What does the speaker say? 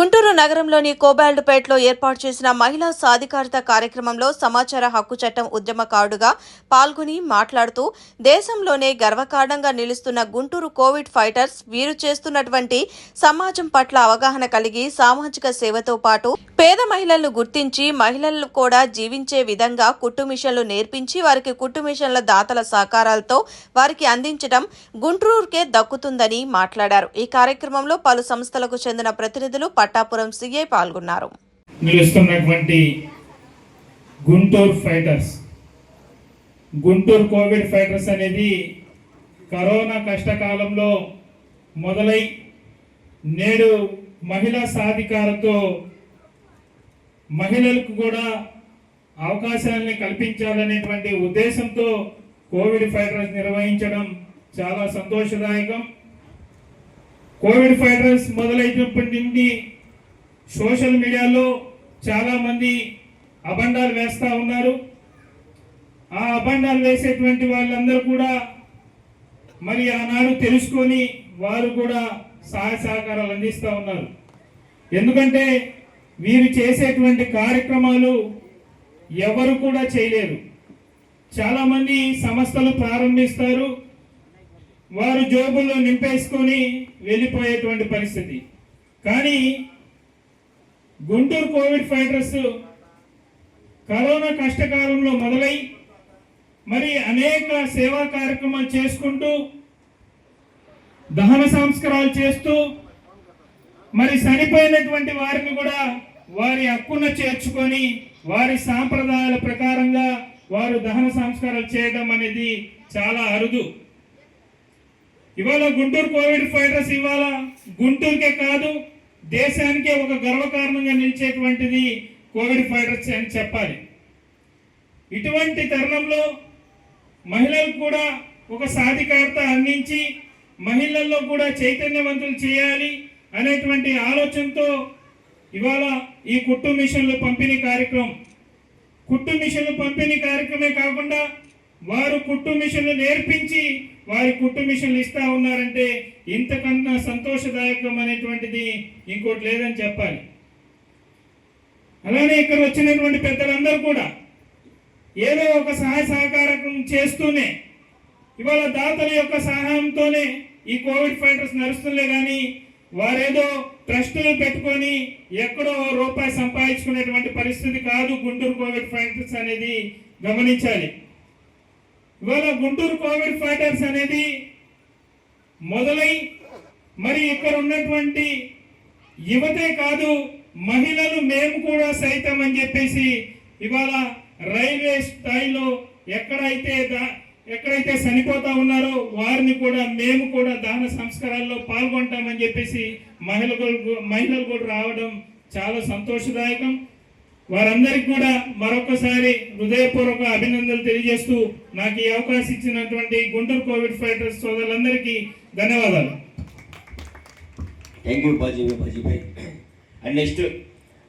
గుంటూరు నగరంలోని కోబాల్డ్పేటలో ఏర్పాటు చేసిన మహిళా సాధికారత కార్యక్రమంలో సమాచార హక్కు చట్టం ఉద్యమకారుడుగా పాల్గొని మాట్లాడుతూ దేశంలోనే గర్వకారణంగా నిలుస్తున్న గుంటూరు కోవిడ్ ఫైటర్స్ వీరు చేస్తున్నటువంటి సమాజం పట్ల అవగాహన కలిగి సామాజిక సేవతో పాటు పేద మహిళలను గుర్తించి మహిళలు కూడా జీవించే విధంగా కుట్టు మిషన్లు నేర్పించి వారికి కుట్టు మిషన్ల దాతల సహకారాలతో వారికి అందించడం గుంటూరుకే దక్కుతుందని మాట్లాడారు. ఈ కార్యక్రమంలో పలు సంస్థలకు చెందిన ప్రతినిధులు పట్టాపురం సిఐ పాల్గొన్నారు. నిలుస్తున్నటువంటి Guntur fighters. Guntur covid fighters అనేది కరోనా కష్టకాలంలో మొదలై నేడు మహిళా సాధికారతో మహిళలకు కూడా అవకాశాలని కల్పించాలనేటువంటి ఉద్దేశంతో కోవిడ్ ఫైటర్స్ నిర్వహించడం చాలా సంతోషదాయకం. కోవిడ్ ఫైటర్స్ మొదలైనప్పటి నుండి సోషల్ మీడియాలో చాలామంది అబండాలు వేస్తూ ఉన్నారు. ఆ అబండాలు వేసేటువంటి వాళ్ళందరూ కూడా మరి ఆనాడు తెలుసుకొని వారు కూడా సహాయ సహకారాలు అందిస్తూ ఉన్నారు. ఎందుకంటే వీరు చేసేటువంటి కార్యక్రమాలు ఎవరు కూడా చేయలేరు. చాలామంది సంస్థలు ప్రారంభిస్తారు వారు జోబుల్లో నింపేసుకొని వెళ్ళిపోయేటువంటి పరిస్థితి. కానీ గుంటూరు కోవిడ్ ఫైటర్స్ కరోనా కష్టకాలంలో మొదలై మరి అనేక సేవా కార్యక్రమాలు చేసుకుంటూ దహన సంస్కారాలు చేస్తూ మరి చనిపోయినటువంటి వారిని కూడా వారి హక్కున చేర్చుకొని వారి సాంప్రదాయాల ప్రకారంగా వారు దహన సంస్కారాలు చేయడం అనేది చాలా అరుదు. ఇవాళ గుంటూరు కోవిడ్ ఫైటర్స్ ఇవాళ గుంటూరుకే కాదు దేశానికే ఒక గర్వకారణంగా నిలిచేటువంటిది కోవిడ్ ఫైటర్స్ అని చెప్పాలి. ఇటువంటి తరుణంలో మహిళలకు కూడా ఒక సాధికారత అందించి మహిళల్లో కూడా చైతన్యవంతులు చేయాలి అనేటువంటి ఆలోచనతో ఇవాళ ఈ కుట్టు మిషన్లు పంపిణీ కార్యక్రమం. కుట్టు మిషన్లు పంపిణీ కార్యక్రమే కాకుండా వారు కుట్టు మిషన్లు నేర్పించి వారి కుట్టు మిషన్లు ఇస్తా ఉన్నారంటే ఇంతకన్నా సంతోషదాయకం అనేటువంటిది ఇంకోటి లేదని చెప్పాలి. అలానే ఇక్కడ వచ్చినటువంటి పెద్దలందరూ కూడా ఏదో ఒక సహాయ సహకారం చేస్తూనే ఇవాళ దాతల యొక్క సహాయంతోనే ఈ కోవిడ్ ఫైటర్స్ నడుస్తుందే కానీ వారేదో ట్రస్టులు పెట్టుకొని ఎక్కడో రూపాయి సంపాదించుకునేటువంటి పరిస్థితి కాదు గుంటూరు కోవిడ్ ఫైటర్స్ అనేది గమనించాలి. ఇవాళ గుంటూరు కోవిడ్ ఫైటర్స్ అనేది మొదలై మరి ఇక్కడ ఉన్నటువంటి యువతే కాదు మహిళలు మేము కూడా సైతం అని చెప్పేసి ఇవాళ రైల్వే స్థాయిలో ఎక్కడైతే దా- ఎక్కడైతే చనిపోతా ఉన్నారో వారిని కూడా మేము కూడా దాన సంస్కారాల్లో పాల్గొంటామని చెప్పేసి మహిళలు మహిళలు కూడా రావడం చాలా సంతోషదాయకం. వారందరికీ కూడా మరొకసారి హృదయపూర్వక అభినందనలు తెలియజేస్తూ నాకు ఈ అవకాశం ఇచ్చినటువంటి గుంటూరు కోవిడ్ ఫైటర్స్ సోదరులందరికీ ధన్యవాదాలు. Thank you Baji and next